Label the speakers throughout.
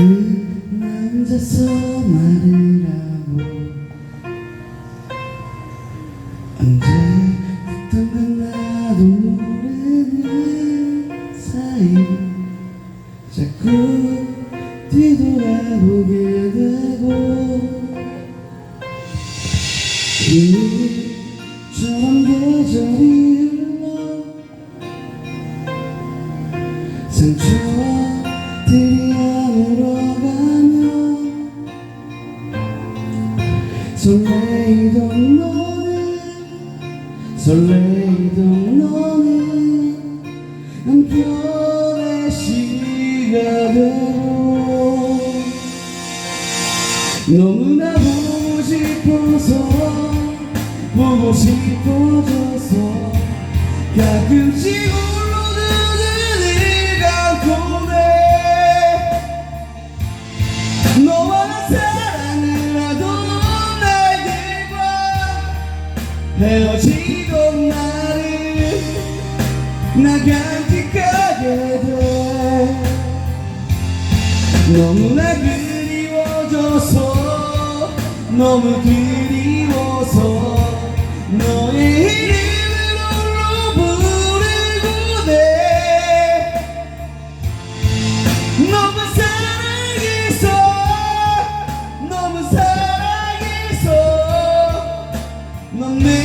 Speaker 1: 혼자서 말을 하고. 언제부턴가 나도 모르는 사이. 자꾸 뒤돌아보게 되고. 이처럼 계절이 흘러. 상처 설레이던 너는 설레이던 너는 한편의 시가 되고 너무나 보고 싶어서 보고 싶어져서 가끔씩 울어드는 일가 고네. 너와 나 헤어지던 나를 나 간직하게 돼 너무나 그리워져서 너무 그리워서 너의 Bye.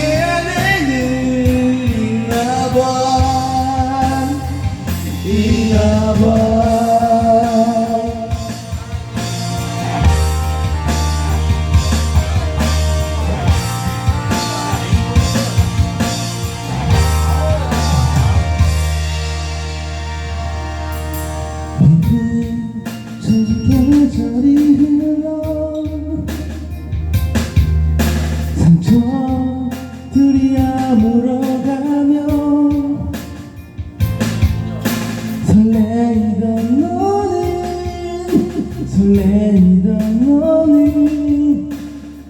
Speaker 1: 설레이던 너는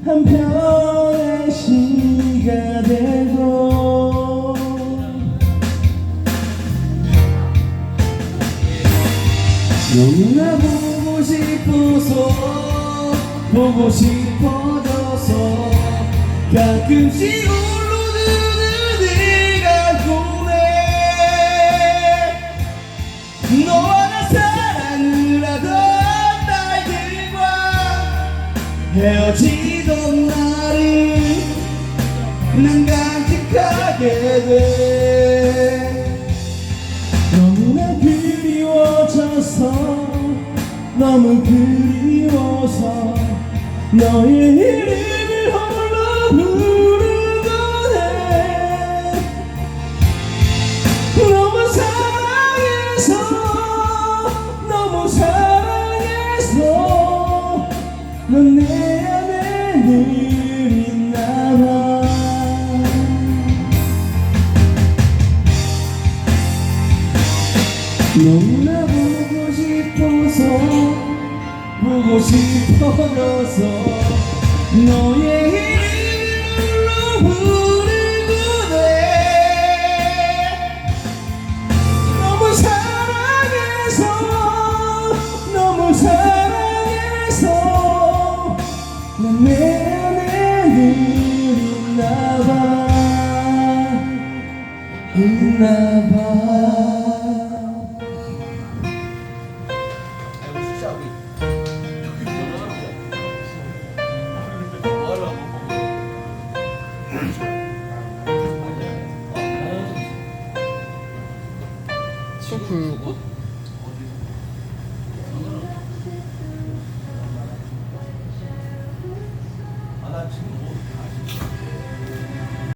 Speaker 1: 한편의 시가 되고 너무나 보고 싶어서 보고 싶어져서 가끔씩 헤어지던 나를 난 간직하게 돼. 너무나 그리워져서 너무 그리워서 너의 이름을 너무나 보고 싶어서 보고 싶어져서 너의 이름으로 부르고 돼 너무 사랑해서 너무 사랑해서 난내 안에 늘 있나봐 있나봐